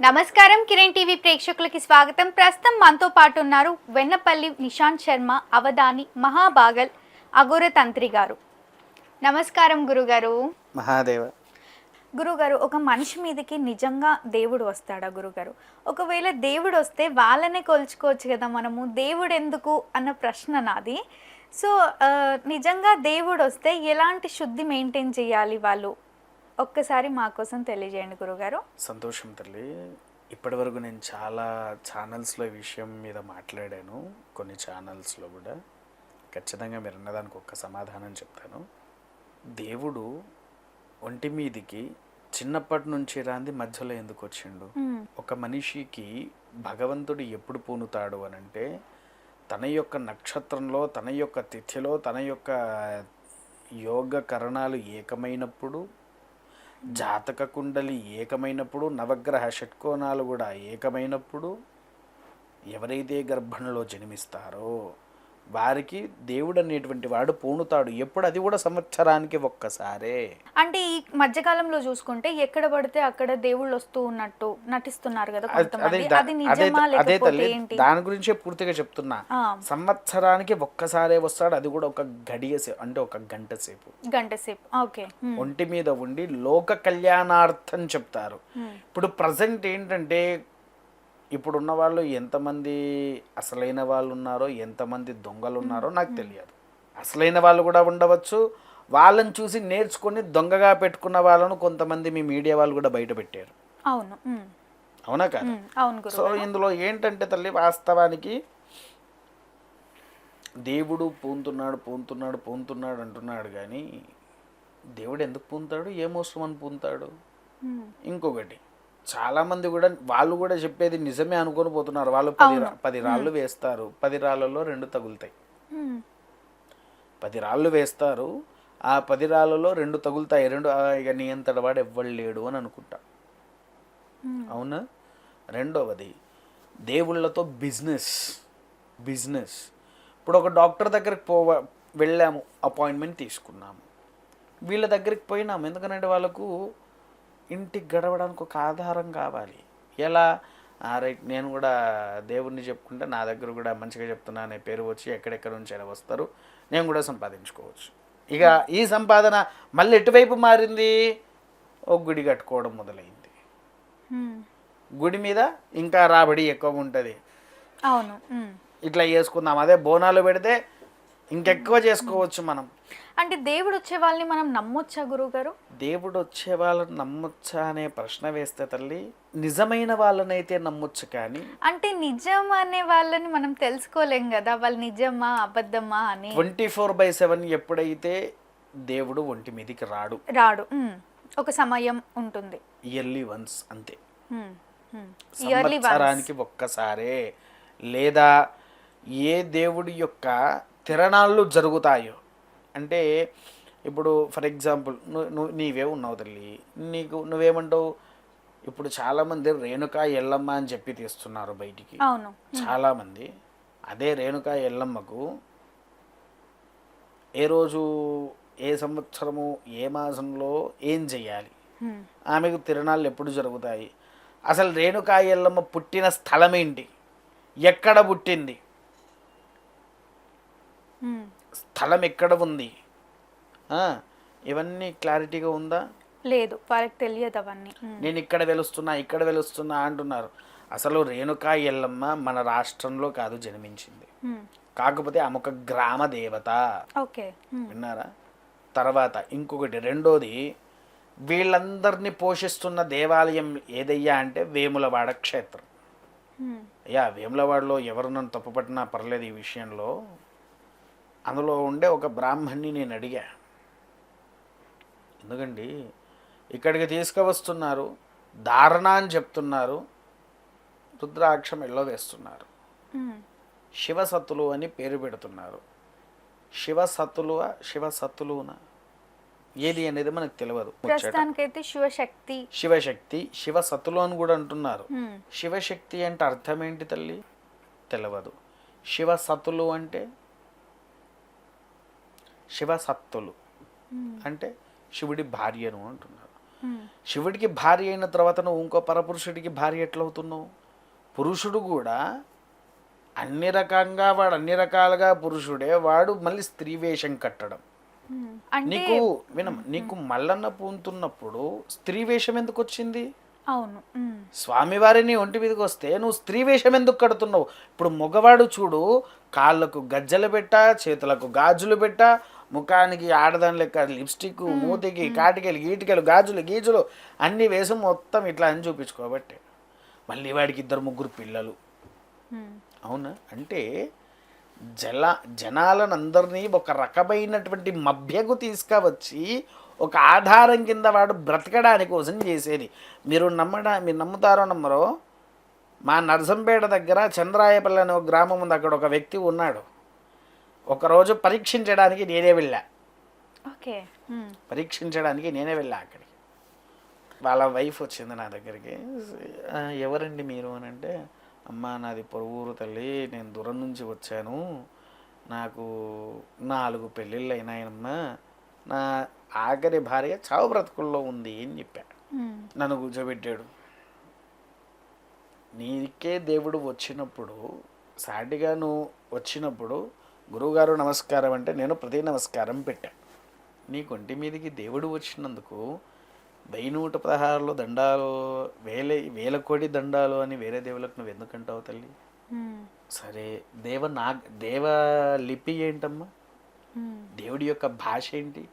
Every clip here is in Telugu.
నమస్కారం కిరణ్ టీవీ ప్రేక్షకులకి స్వాగతం. ప్రస్తుతం మనతో పాటు ఉన్నారు వెన్నపల్లి నిశాంత్ శర్మ అవధాని మహాబాగల్ అఘోర తంత్రి గారు. నమస్కారం గురుగారు. మహాదేవ. గురుగారు ఒక మనిషి మీదకి నిజంగా దేవుడు వస్తాడా గురుగారు? ఒకవేళ దేవుడు వస్తే వాళ్ళనే కొలుచుకోవచ్చు కదా మనము దేవుడు ఎందుకు అన్న ప్రశ్న నాది. సో నిజంగా దేవుడు వస్తే ఎలాంటి శుద్ధి మెయింటైన్ చేయాలి వాళ్ళు? ఒక్కసారి మా కోసం తెలియజేయండి గురుగారు. సంతోషం తల్లి. ఇప్పటివరకు నేను చాలా ఛానల్స్లో ఈ విషయం మీద మాట్లాడాను. కొన్ని ఛానల్స్లో కూడా. ఖచ్చితంగా మీరు అన్నదానికి ఒక్క సమాధానం చెప్తాను. దేవుడు ఒంటి మీదికి చిన్నప్పటి నుంచి రాంది మధ్యలో ఎందుకు వచ్చిండు. ఒక మనిషికి భగవంతుడు ఎప్పుడు పూనుతాడు అని అంటే తన యొక్క నక్షత్రంలో తన యొక్క తిథిలో తన యొక్క యోగ కరణాలు ఏకమైనప్పుడు జాతక కుండలి ఏకమైనప్పుడు నవగ్రహ షట్కోణాలు కూడా ఏకమైనప్పుడు ఎవరైతే గర్భంలో జన్మిస్తారో వారికి దేవుడు అనేటువంటి వాడు పూనుతాడు. ఎప్పుడు అది కూడా సంవత్సరానికి ఒక్కసారే. అంటే ఈ మధ్యకాలంలో చూసుకుంటే ఎక్కడ పడితే అక్కడ దేవుళ్ళు వస్తూ ఉన్నట్టు నటిస్తున్నారు కదా అది- తల్లి దాని గురించే పూర్తిగా చెప్తున్నా. సంవత్సరానికి ఒక్కసారే వస్తాడు. అది కూడా ఒక గడియ అంటే ఒక గంట సేపు. గంట సేపు. ఓకే. ఒంటి మీద ఉండి లోక కళ్యాణార్థం చెప్తారు. ఇప్పుడు ప్రజెంట్ ఏంటంటే ఇప్పుడున్న వాళ్ళు ఎంతమంది అసలైన వాళ్ళు ఉన్నారో ఎంతమంది దొంగలు ఉన్నారో నాకు తెలియదు. అసలైన వాళ్ళు కూడా ఉండవచ్చు. వాళ్ళని చూసి నేర్చుకొని దొంగగా పెట్టుకున్న వాళ్ళను కొంతమంది మీ మీడియా వాళ్ళు కూడా బయట పెట్టారు. అవును. అవునా కాదు? సో ఇందులో ఏంటంటే తల్లి వాస్తవానికి దేవుడు పూంతున్నాడు పూంతున్నాడు పూంతున్నాడు అంటున్నాడు కానీ దేవుడు ఎందుకు పూంతాడు? ఏ మోసమని పూంతాడు. ఇంకొకటి చాలా మంది కూడా వాళ్ళు కూడా చెప్పేది నిజమే అనుకొని పోతున్నారు. వాళ్ళు పది రా- పది రాళ్ళు వేస్తారు. పది రాళ్ళలో రెండు తగులుతాయి. పది రాళ్ళు వేస్తారు. ఆ పది రాళ్ళలో రెండు తగులుతాయి. రెండు ఆ, ఇక నీ అంతటి వాడు ఎవ్వడు లేడు అని అనుకుంటా. అవునా? రెండవది దేవుళ్ళతో బిజినెస్. బిజినెస్. ఇప్పుడు ఒక డాక్టర్ దగ్గరికి పోవ వెళ్ళాము. అపాయింట్మెంట్ తీసుకున్నాము. వీళ్ళ దగ్గరికి పోయినాము. ఎందుకంటే వాళ్ళకు ఇంటికి గడవడానికి ఒక ఆధారం కావాలి. ఎలా? "ఆ, రైట్ నేను కూడా దేవుణ్ణి చెప్పుకుంటే నా దగ్గర కూడా మంచిగా చెప్తున్నా అనే పేరు వచ్చి ఎక్కడెక్కడ నుంచి అయినా వస్తారు. నేను కూడా సంపాదించుకోవచ్చు. ఇక ఈ సంపాదన మళ్ళీ ఎటువైపు మారింది? ఒక గుడి కట్టుకోవడం మొదలైంది. గుడి మీద ఇంకా రాబడి ఎక్కువ ఉంటుంది. అవును. ఇట్లా చేసుకుందాం. అదే బోనాలు పెడితే ఇంకెక్కువ చేసుకోవచ్చు మనం. అంటే దేవుడు వచ్చే వాళ్ళని మనం నమ్మొచ్చా గురువు గారు దేవుడు వచ్చే వాళ్ళని నమ్మొచ్చా అనే ప్రశ్న వేస్తే తల్లి నిజమైన వాళ్ళనైతే నమ్మొచ్చు కానీ అంటే నిజం అనే వాళ్ళని మనం తెలుసుకోలేం కదా వాళ్ళు నిజమా అబద్ధమా అని. ట్వంటీ ఫోర్ బై సెవెన్ ఎప్పుడైతే దేవుడు ఒంటి మీదికి రాడు. రాడు. ఒక సమయం ఉంటుంది. ఇయర్లీ వన్స్ అంతే. సంవత్సరానికి ఒక్కసారే. లేదా ఏ దేవుడి యొక్క తిరణాళ్ళు జరుగుతాయో. అంటే ఇప్పుడు ఫర్ ఎగ్జాంపుల్ నువ్వు నీవే ఉన్నావు తల్లి. నీకు నువ్వేమంటావు? ఇప్పుడు చాలామంది రేణుకా ఎల్లమ్మ అని చెప్పి తీస్తున్నారు బయటికి. చాలామంది. అదే రేణుకా ఎల్లమ్మకు ఏ రోజు ఏ సంవత్సరము ఏ మాసంలో ఏం చెయ్యాలి. ఆమెకు తిరణాలు ఎప్పుడు జరుగుతాయి? అసలు రేణుకా ఎల్లమ్మ పుట్టిన స్థలం ఏంటి? ఎక్కడ పుట్టింది. స్థలం ఎక్కడ ఉంది ఇవన్నీ క్లారిటీగా ఉందా? లేదు వాళ్ళకి తెలియదు అవన్నీ. నేను ఇక్కడ వెలుస్తున్నా ఇక్కడ వెలుస్తున్నా అంటున్నారు. అసలు రేణుకా ఎల్లమ్మ మన రాష్ట్రంలో కాదు జన్మించింది. కాకపోతే ఆమె ఒక గ్రామ దేవత. ఓకే. విన్నారా? తర్వాత ఇంకొకటి రెండోది వీళ్ళందరినీ పోషిస్తున్న దేవాలయం ఏదయ్యా అంటే వేములవాడ క్షేత్రం. యా వేములవాడలో ఎవరు నన్ను తప్పుపట్టినా పర్లేదు ఈ విషయంలో. అందులో ఉండే ఒక బ్రాహ్మణ్ణి నేను అడిగా. ఎందుకండి? ఇక్కడికి తీసుకువస్తున్నారు ధారణ అని చెప్తున్నారు రుద్రాక్షం ఎల్లో వేస్తున్నారు. శివసత్తులు అని పేరు పెడుతున్నారు. శివసత్తులువా శివసత్తులునా ఏది అనేది మనకు తెలియదు. ప్రస్తుతానికైతే శివశక్తి. శివశక్తి శివసత్తులు అని కూడా అంటున్నారు. శివశక్తి అంటే అర్థం ఏంటి తల్లి? తెలియదు శివసత్తులు అంటే శివసత్తులు. అంటే శివుడి భార్యను అంటున్నారు. శివుడికి భార్య అయిన తర్వాత నువ్వు ఇంకో పరపురుషుడికి భార్య ఎట్లవుతున్నావు? పురుషుడు కూడా అన్ని రకంగా వాడు అన్ని రకాలుగా పురుషుడే వాడు మళ్ళీ స్త్రీ వేషం కట్టడం. నీకు వినం నీకు మల్లన్న పూంతున్నప్పుడు స్త్రీ వేషం ఎందుకు వచ్చింది? అవును. ఉమ్, స్వామివారిని ఒంటి మీదకి వస్తే నువ్వు స్త్రీ వేషం ఎందుకు కడుతున్నావు? ఇప్పుడు మగవాడు చూడు కాళ్ళకు గజ్జలు పెట్ట చేతులకు గాజులు పెట్ట ముఖానికి ఆడదాని లెక్క లిప్స్టిక్ మూతికి కాటికలు గీటికలు గాజులు గీజులు అన్నీ వేసి మొత్తం ఇట్లా అని చూపించుకోబట్టే మళ్ళీ వాడికి ఇద్దరు ముగ్గురు పిల్లలు. అవునా? అంటే జల జనాలను అందరినీ ఒక రకమైనటువంటి మభ్యకు తీసుకువచ్చి ఒక ఆధారం కింద వాడు బ్రతకడానికి కోసం చేసేది. మీరు నమ్మడా మీరు నమ్ముతారో నమ్మరో మా నర్సంపేట దగ్గర చంద్రాయపల్లి అనే ఒక గ్రామం ఉంది. అక్కడ ఒక వ్యక్తి ఉన్నాడు. ఒకరోజు పరీక్షించడానికి నేనే వెళ్ళా. ఓకే. పరీక్షించడానికి నేనే వెళ్ళా అక్కడికి. వాళ్ళ వైఫ్ వచ్చింది నా దగ్గరికి. "ఆ, ఎవరండి మీరు? అని అంటే అమ్మ నాది పొరుగురు తల్లి. నేను దూరం నుంచి వచ్చాను. నాకు నాలుగు పెళ్ళిళ్ళు అయినాయనమ్మా. నా ఆఖరి భార్య చావు బ్రతుకుల్లో ఉంది అని చెప్పా. నన్ను కూర్చోబెట్టాడు. నీకే దేవుడు వచ్చినప్పుడు సాటిగా నువ్వు వచ్చినప్పుడు గురువుగారు నమస్కారం అంటే నేను ప్రతి నమస్కారం పెట్టా నీ కొంటి మీదకి దేవుడు వచ్చినందుకు వెయ్యి నూట పదహారులో దండాలు వేల వేల కోడి దండాలు అని వేరే దేవులకు నువ్వు ఎందుకంటావు తల్లి? సరే దేవ నా దేవ లిపి ఏంటమ్మా? దేవుడి యొక్క భాష ఏంటి?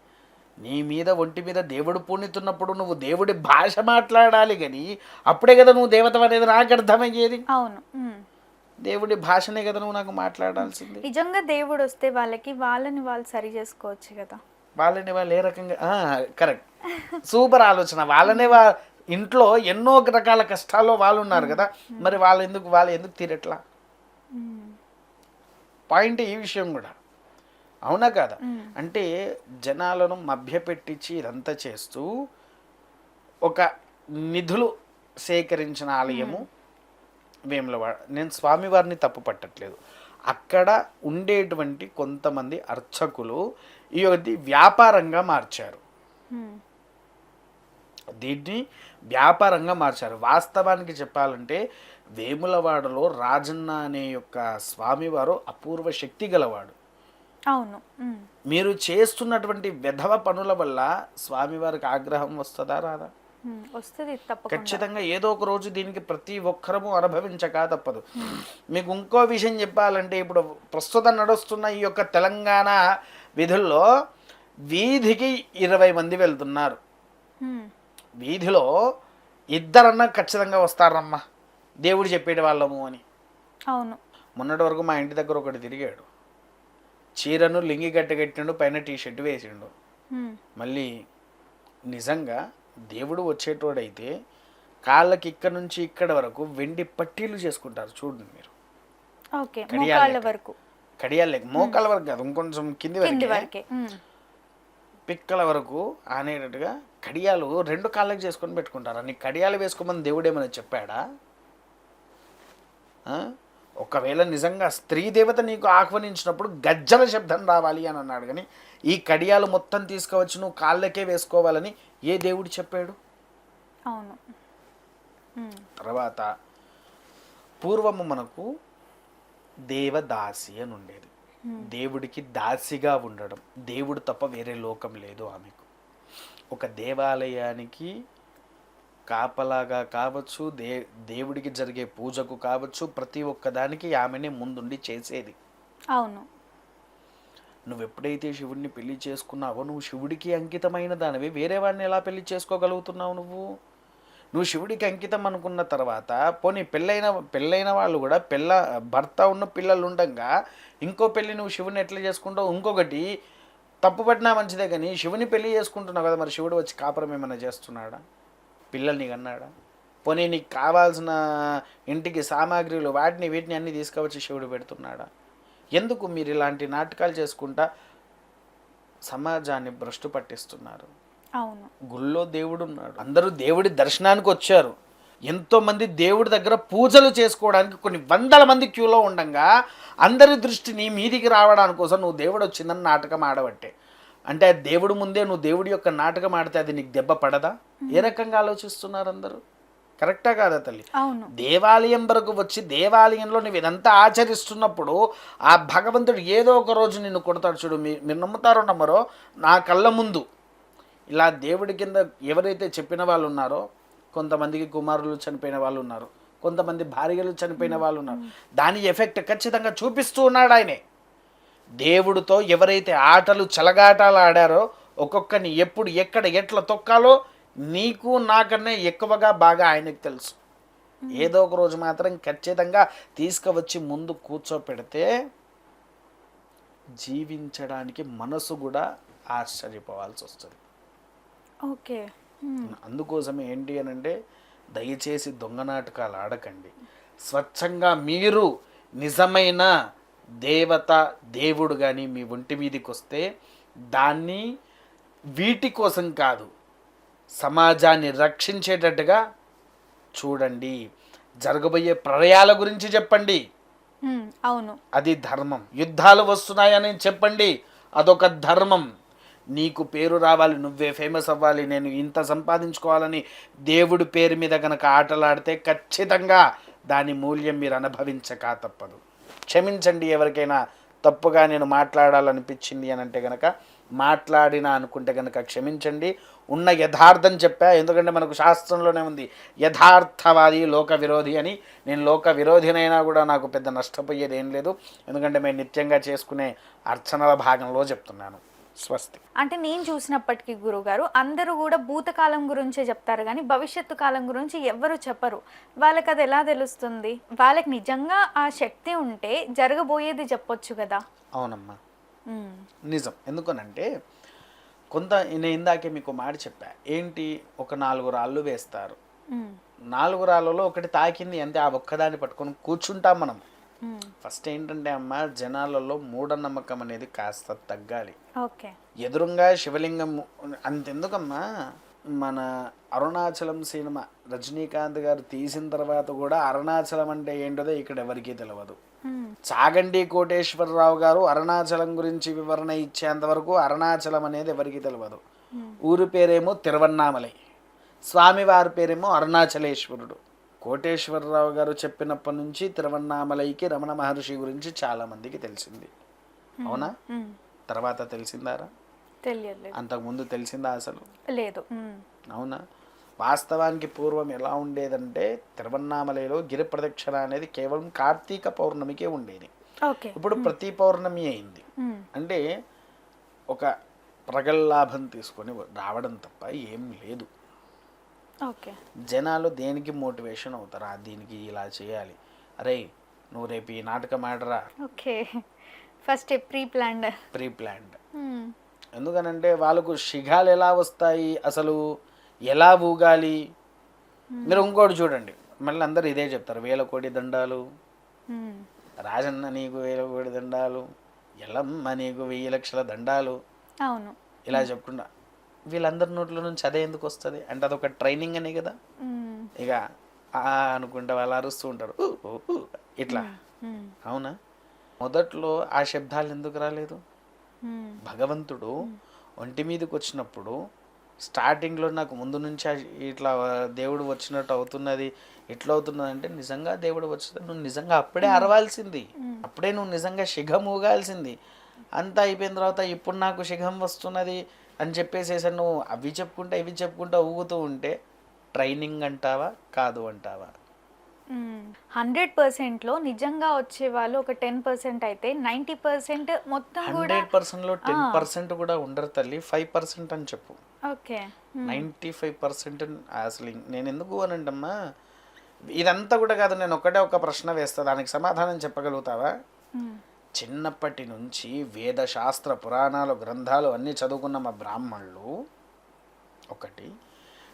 నీ మీద ఒంటి మీద దేవుడు పూనితున్నప్పుడు నువ్వు దేవుడి భాష మాట్లాడాలి కానీ అప్పుడే కదా నువ్వు దేవత అనేది నాకు అర్థమయ్యేది. అవును. దేవుడి భాషనే కదా నువ్వు నాకు మాట్లాడాల్సింది. నిజంగా దేవుడు వస్తే వాళ్ళకి వాళ్ళని వాళ్ళు సరి చేసుకోవచ్చు కదా. వాళ్ళని వాళ్ళు ఏ రకంగా కరెక్ట్. సూపర్ ఆలోచన. వాళ్ళనే వా ఇంట్లో ఎన్నో రకాల కష్టాల్లో వాళ్ళు ఉన్నారు కదా. మరి వాళ్ళు ఎందుకు వాళ్ళు ఎందుకు తీరట్లా? పాయింట్ ఈ విషయం కూడా. అవునా కాదా. అంటే జనాలను మభ్యపెట్టించి ఇదంతా చేస్తూ ఒక నిధులు సేకరించిన ఆలయము వేములవాడ. నేను స్వామివారిని తప్పు పట్టట్లేదు. అక్కడ ఉండేటువంటి కొంతమంది అర్చకులు ఈ ఒకటి వ్యాపారంగా మార్చారు. దీన్ని వ్యాపారంగా మార్చారు. వాస్తవానికి చెప్పాలంటే వేములవాడలో రాజన్న అనే యొక్క స్వామివారు అపూర్వ శక్తి గలవాడు. అవును. మీరు చేస్తున్నటువంటి విధవ పనుల వల్ల స్వామివారికి ఆగ్రహం వస్తుందా రాదా? వస్తుంది ఖచ్చితంగా ఏదో ఒక రోజు దీనికి ప్రతి ఒక్కరము అనుభవించక తప్పదు. మీకు ఇంకో విషయం చెప్పాలంటే ఇప్పుడు ప్రస్తుతం నడుస్తున్న ఈ యొక్క తెలంగాణ విధుల్లో వీధికి ఇరవై మంది వెళ్తున్నారు. వీధిలో ఇద్దరన్నా ఖచ్చితంగా వస్తారమ్మా. దేవుడు చెప్పేటి వాళ్ళము అని. అవును. మొన్నటి వరకు మా ఇంటి దగ్గర ఒకటి తిరిగాడు. చీరను లింగి కట్టిండు పైన టీ షర్ట్ వేసిండు మళ్ళీ నిజంగా దేవుడు వచ్చేటోడైతే కాళ్ళకి ఇక్కడ నుంచి ఇక్కడ వరకు వెండి పట్టీలు చేసుకుంటారు చూడండి మీరు. ఓకే కడియాలు మోకాళ్ళ. వరకు. కడియాలు మోకాల వరకు కాదు ఇంకొంచెం కింది వరకు. పిక్కల వరకు అనేటట్టుగా కడియాలు రెండు కాళ్ళకి చేసుకొని పెట్టుకుంటారు. నీ కడియాలు వేసుకోమని దేవుడు ఏమైనా చెప్పాడా? ఒకవేళ నిజంగా స్త్రీ దేవత నీకు ఆహ్వానించినప్పుడు గజ్జల శబ్దం రావాలి అని అన్నాడు కానీ ఈ కడియాలు మొత్తం తీసుకువచ్చి నువ్వు కాళ్ళకే వేసుకోవాలని ఏ దేవుడు చెప్పాడు? అవును. తర్వాత పూర్వము మనకు దేవదాసి అని ఉండేది. దేవుడికి దాసిగా ఉండడం. దేవుడు తప్ప వేరే లోకం లేదు ఆమెకు. ఒక దేవాలయానికి కాపలాగా కావచ్చు దే దేవుడికి జరిగే పూజకు కావచ్చు ప్రతి ఒక్కదానికి ఆమెనే ముందుండి చేసేది. అవును. నువ్వు ఎప్పుడైతే శివుడిని పెళ్ళి చేసుకున్నావో నువ్వు శివుడికి అంకితమైన దానివి. వేరే వాడిని ఎలా పెళ్ళి చేసుకోగలుగుతున్నావు నువ్వు? నువ్వు శివుడికి అంకితం అనుకున్న తర్వాత పోనీ పెళ్ళైన పెళ్ళైన వాళ్ళు కూడా పెళ్ళ భర్త ఉన్న పిల్లలు ఉండగా ఇంకో పెళ్ళి నువ్వు శివుని ఎట్లా చేసుకుంటావు? ఇంకొకటి తప్పు పట్టినా మంచిదే కానీ శివుని పెళ్ళి చేసుకుంటున్నావు కదా మరి శివుడు వచ్చి కాపురం ఏమైనా చేస్తున్నాడా? పిల్లల్ని కన్నాడా? పోనీ నీకు కావాల్సిన ఇంటికి సామాగ్రిలు వాటిని వీటిని అన్ని తీసుకువచ్చి శివుడు పెడుతున్నాడా? ఎందుకు మీరు ఇలాంటి నాటకాలు చేసుకుంటా సమాజాన్ని భ్రష్టు పట్టిస్తున్నారు? అవును. గుళ్ళో దేవుడు ఉన్నాడు. అందరూ దేవుడి దర్శనానికి వచ్చారు. ఎంతో మంది దేవుడి దగ్గర పూజలు చేసుకోవడానికి కొన్ని వందల మంది క్యూలో ఉండంగా అందరి దృష్టిని మీదికి రావడానికి కోసం నువ్వు దేవుడు వచ్చిందని నాటకం ఆడబట్టే. అంటే ఆ దేవుడు ముందే నువ్వు దేవుడి యొక్క నాటకం ఆడితే అది నీకు దెబ్బ పడదా? ఏ రకంగా ఆలోచిస్తున్నారు అందరూ? కరెక్టా కాదా తల్లి? అవును. దేవాలయం వరకు వచ్చి దేవాలయంలో నువ్వు ఇదంతా ఆచరిస్తున్నప్పుడు ఆ భగవంతుడు ఏదో ఒక రోజు నిన్ను కొడతాడు చూడు. మీరు నమ్ముతారో నమ్మరో? నా కళ్ళ ముందు. ఇలా దేవుడి కింద ఎవరైతే చెప్పిన వాళ్ళు ఉన్నారో కొంతమందికి కుమారులు చనిపోయిన వాళ్ళు ఉన్నారు. కొంతమంది భార్యలు చనిపోయిన వాళ్ళు ఉన్నారు. దాని ఎఫెక్ట్ ఖచ్చితంగా చూపిస్తూ ఉన్నాడు ఆయనే. దేవుడితో ఎవరైతే ఆటలు చలగాటాలు ఆడారో ఒక్కొక్కని ఎప్పుడు ఎక్కడ ఎట్లా తొక్కాలో నీకు నాకన్నా ఎక్కువగా బాగా ఆయనకు తెలుసు. ఏదో ఒక రోజు మాత్రం ఖచ్చితంగా తీసుకువచ్చి ముందు కూర్చోపెడితే జీవించడానికి మనసు కూడా ఆశ్చర్యపోవాల్సి వస్తుంది. ఓకే. మ్మ్. అందుకోసమే ఏంటి అని అంటే దయచేసి దొంగ నాటకాలు ఆడకండి. స్వచ్ఛంగా మీరు నిజమైన దేవత దేవుడు కానీ మీ ఒంటి మీదకి వస్తే దాన్ని వీటి కోసం కాదు సమాజాన్ని రక్షించేటట్టుగా చూడండి. జరగబోయే ప్రళయాల గురించి చెప్పండి. అవును. అది ధర్మం. యుద్ధాలు వస్తున్నాయని చెప్పండి. అదొక ధర్మం. నీకు పేరు రావాలి నువ్వే ఫేమస్ అవ్వాలి నేను ఇంత సంపాదించుకోవాలని దేవుడి పేరు మీద కనుక ఆటలాడితే ఖచ్చితంగా దాని మూల్యం మీరు అనుభవించక తప్పదు. క్షమించండి ఎవరికైనా తప్పుగా నేను మాట్లాడాలనిపించింది అని అంటే కనుక మాట్లాడినా అనుకుంటే కనుక క్షమించండి. ఉన్న యథార్థం చెప్పా. ఎందుకంటే మనకు శాస్త్రంలోనే ఉంది. యథార్థవాది లోక విరోధి అని. నేను లోక విరోధినైనా కూడా నాకు పెద్ద నష్టపోయేది ఏం లేదు. ఎందుకంటే మేము నిత్యంగా చేసుకునే అర్చనల భాగంలో చెప్తున్నాను. స్వస్తి. అంటే నేను చూసినప్పటికీ గురుగారు అందరూ కూడా భూతకాలం గురించే చెప్తారు కానీ భవిష్యత్తు కాలం గురించి ఎవ్వరు చెప్పరు. వాళ్ళకి అది ఎలా తెలుస్తుంది? వాళ్ళకి నిజంగా ఆ శక్తి ఉంటే జరగబోయేది చెప్పొచ్చు కదా. అవునమ్మా. మ్మ్. నిజం. ఎందుకనంటే కొంత నేను ఇందాకే మీకు మాట చెప్పా. ఏంటి? ఒక నాలుగు రాళ్ళు వేస్తారు. నాలుగు రాళ్ళలో ఒకటి తాకింది అంతే. ఆ ఒక్కదాన్ని పట్టుకొని కూర్చుంటాం మనం. ఫస్ట్ ఏంటంటే అమ్మ జనాలలో మూఢనమ్మకం అనేది కాస్త తగ్గాలి. ఓకే. ఎదురుగా శివలింగం అంతెందుకమ్మా? మన అరుణాచలం సినిమా రజనీకాంత్ గారు తీసిన తర్వాత కూడా అరుణాచలం అంటే ఏంటో ఇక్కడ ఎవరికీ తెలియదు. చాగండి కోటేశ్వరరావు గారు అరుణాచలం గురించి వివరణ ఇచ్చేంత వరకు అరుణాచలం అనేది ఎవరికీ తెలియదు ఊరి పేరేమో తిరువన్నామలై స్వామివారి పేరేమో అరుణాచలేశ్వరుడు. కోటేశ్వరరావు గారు చెప్పినప్పటి నుంచి తిరువన్నామలైకి రమణ మహర్షి గురించి చాలా మందికి తెలిసింది. అవునా. తర్వాత తెలిసిందారా? తెలియదు అంతకుముందు తెలిసిందా అసలు? లేదు. అవునా? వాస్తవానికి పూర్వం ఎలా ఉండేదంటే తిరువన్నామలలో గిరి ప్రదక్షిణ అనేది కేవలం కార్తీక పౌర్ణమికే ఉండేది. ఓకే. ఇప్పుడు ప్రతి పౌర్ణమి అయింది. అంటే ఒక ప్రగల్లాభం తీసుకొని రావడం తప్ప ఏం లేదు. ఓకే. జనాలు దేనికి మోటివేషన్ అవుతారు? "ఆ, దీనికి ఇలా చేయాలి. అరే నువ్వు రేపు ఈ నాటకం ఆడరా? Okay. First pre planned. Pre planned. ఎందుకనంటే వాళ్ళకు శిఖాలు ఎలా వస్తాయి అసలు? ఎలా ఊగాలి? మీరు ఇంకోటి చూడండి. మళ్ళీ అందరు ఇదే చెప్తారు. వేల కోటి దండాలు. రాజన్న నీకు వేల కోటి దండాలు. ఎల్లమ్మ నీకు వెయ్యి లక్షల దండాలు. అవును. ఇలా చెప్పుకుంటా. వీళ్ళందరి నోట్ల నుంచి అదే ఎందుకు వస్తుంది? అంటే అదొక ట్రైనింగ్ అనే కదా. ఇక అనుకుంటే వాళ్ళు అరుస్తూ ఉంటారు. ఇట్లా. అవునా? మొదట్లో ఆ శబ్దాలు ఎందుకు రాలేదు. భగవంతుడు ఒంటి మీదకి వచ్చినప్పుడు స్టార్టింగ్లో నాకు ముందు నుంచి ఇట్లా దేవుడు వచ్చినట్టు అవుతున్నది ఎట్లా అవుతున్నది అంటే నిజంగా దేవుడు వచ్చింది నువ్వు నిజంగా అప్పుడే అరవాల్సింది. అప్పుడే నువ్వు నిజంగా శిఖం ఊగాల్సింది. అంతా అయిపోయిన తర్వాత ఇప్పుడు నాకు శిఖం వస్తున్నది అని చెప్పేసేసి నువ్వు అవి చెప్పుకుంటా ఇవి చెప్పుకుంటా ఊగుతూ ఉంటే ట్రైనింగ్ అంటావా కాదు అంటావా? హండ్రెడ్ పర్సెంట్లో నిజంగా వచ్చే వాళ్ళు ఒక టెన్ పర్సెంట్ అయితే నైంటీ పర్సెంట్ మొత్తం హండ్రెడ్ పర్సెంట్లో టెన్ పర్సెంట్ కూడా ఉండరు తల్లి. ఫైవ్ పర్సెంట్ అని చెప్పు. ఓకే. నైంటీ ఫైవ్ పర్సెంట్ అసలు నేను ఎందుకు అనంటమ్మా? ఇదంతా కూడా కాదు నేను ఒకటే ఒక ప్రశ్న వేస్తా. దానికి సమాధానం చెప్పగలుగుతావా? చిన్నప్పటి నుంచి వేద శాస్త్ర పురాణాలు గ్రంథాలు అన్నీ చదువుకున్న మా బ్రాహ్మణులు ఒకటి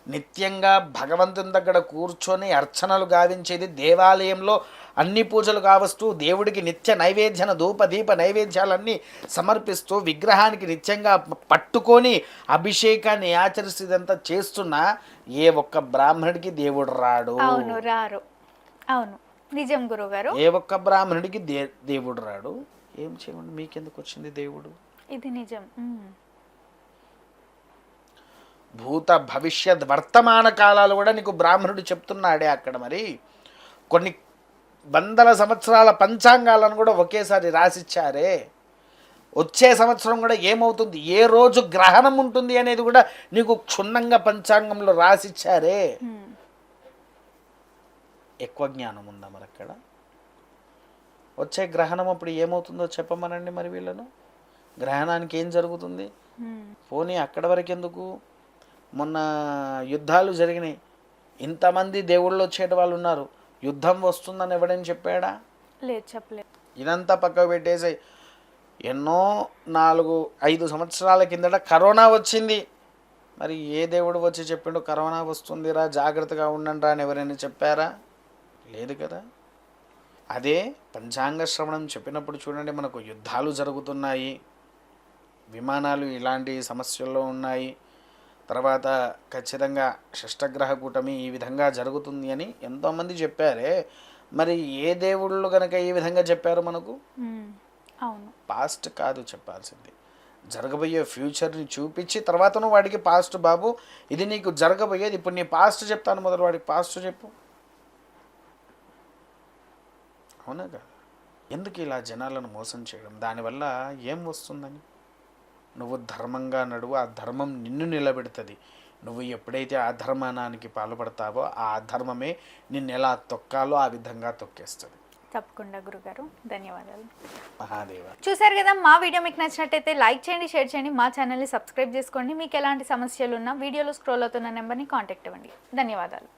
నిత్యంగా భగవంతుని దగ్గర కూర్చొని అర్చనలు గావించేది దేవాలయంలో అన్ని పూజలు కావస్తూ దేవుడికి నిత్య నైవేద్యన ధూప దీప నైవేద్యాలన్నీ సమర్పిస్తూ విగ్రహానికి నిత్యంగా పట్టుకొని అభిషేకాన్ని ఆచరిస్తూ ఇదంతా చేస్తున్నా ఏ ఒక్క బ్రాహ్మణుడికి దేవుడు రాడు. అవును రారు. అవును. నిజం గురుగారు ఏ ఒక్క బ్రాహ్మణుడికి దే దేవుడు రాడు. ఏం చేయమండి? మీకెందుకు వచ్చింది దేవుడు? ఇది నిజం. భూత భవిష్యత్ వర్తమాన కాలాలు కూడా నీకు బ్రాహ్మణుడు చెప్తున్నాడే అక్కడ మరి. కొన్ని వందల సంవత్సరాల పంచాంగాలను కూడా ఒకేసారి రాసిచ్చారే. వచ్చే సంవత్సరం కూడా ఏమవుతుంది? ఏ రోజు గ్రహణం ఉంటుంది అనేది కూడా నీకు క్షుణ్ణంగా పంచాంగంలో రాసిచ్చారే. ఎక్కువ జ్ఞానం ఉందా మరి అక్కడ? వచ్చే గ్రహణం అప్పుడు ఏమవుతుందో చెప్పమనండి మరి వీళ్ళను. గ్రహణానికి ఏం జరుగుతుంది? పోనీ అక్కడ వరకు ఎందుకు మొన్న యుద్ధాలు జరిగినాయి. ఇంతమంది దేవుళ్ళు వచ్చేటి వాళ్ళు ఉన్నారు. యుద్ధం వస్తుందని ఎవడని చెప్పాడా? లేదు చెప్పలేదు. ఇదంతా పక్కకు పెట్టేసి ఎన్నో నాలుగు ఐదు సంవత్సరాల కిందట కరోనా వచ్చింది. మరి ఏ దేవుడు వచ్చి చెప్పిండు కరోనా వస్తుందిరా జాగ్రత్తగా ఉండండి రా అని ఎవరైనా చెప్పారా? లేదు కదా. అదే పంచాంగ శ్రవణం చెప్పినప్పుడు చూడండి మనకు యుద్ధాలు జరుగుతున్నాయి. విమానాలు ఇలాంటి సమస్యల్లో ఉన్నాయి. తర్వాత ఖచ్చితంగా షష్టగ్రహ కూటమి ఈ విధంగా జరుగుతుంది అని ఎంతోమంది చెప్పారే. మరి ఏ దేవుళ్ళు కనుక ఈ విధంగా చెప్పారు మనకు? అవును. పాస్ట్ కాదు చెప్పాల్సింది. జరగబోయే ఫ్యూచర్ని చూపించి తర్వాత నువ్వు వాడికి పాస్ట్ బాబు ఇది నీకు జరగబోయేది. ఇప్పుడు నీ పాస్ట్ చెప్తాను మొదలు వాడికి పాస్ట్ చెప్పు. అవునా కదా? ఎందుకు ఇలా జనాలను మోసం చేయడం? దానివల్ల ఏం వస్తుందని? నువ్వు ధర్మంగా నడువు ఆ ధర్మం నిన్ను నిలబెడుతుంది. నువ్వు ఎప్పుడైతే ఆ ధర్మానానికి పాల్పడతావో ఆ ధర్మమే నిన్ను ఎలా తొక్కాలో ఆ విధంగా తొక్కేస్తుంది. తప్పకుండా గురుగారు. ధన్యవాదాలు. మహాదేవ. చూసారు కదా మా వీడియో మీకు నచ్చినట్టయితే లైక్ చేయండి షేర్ చేయండి మా ఛానల్ని సబ్స్క్రైబ్ చేసుకోండి. మీకు ఎలాంటి సమస్యలు ఉన్నా వీడియోలో స్క్రోల్ అవుతున్న నెంబర్ని కాంటాక్ట్ అవ్వండి. ధన్యవాదాలు.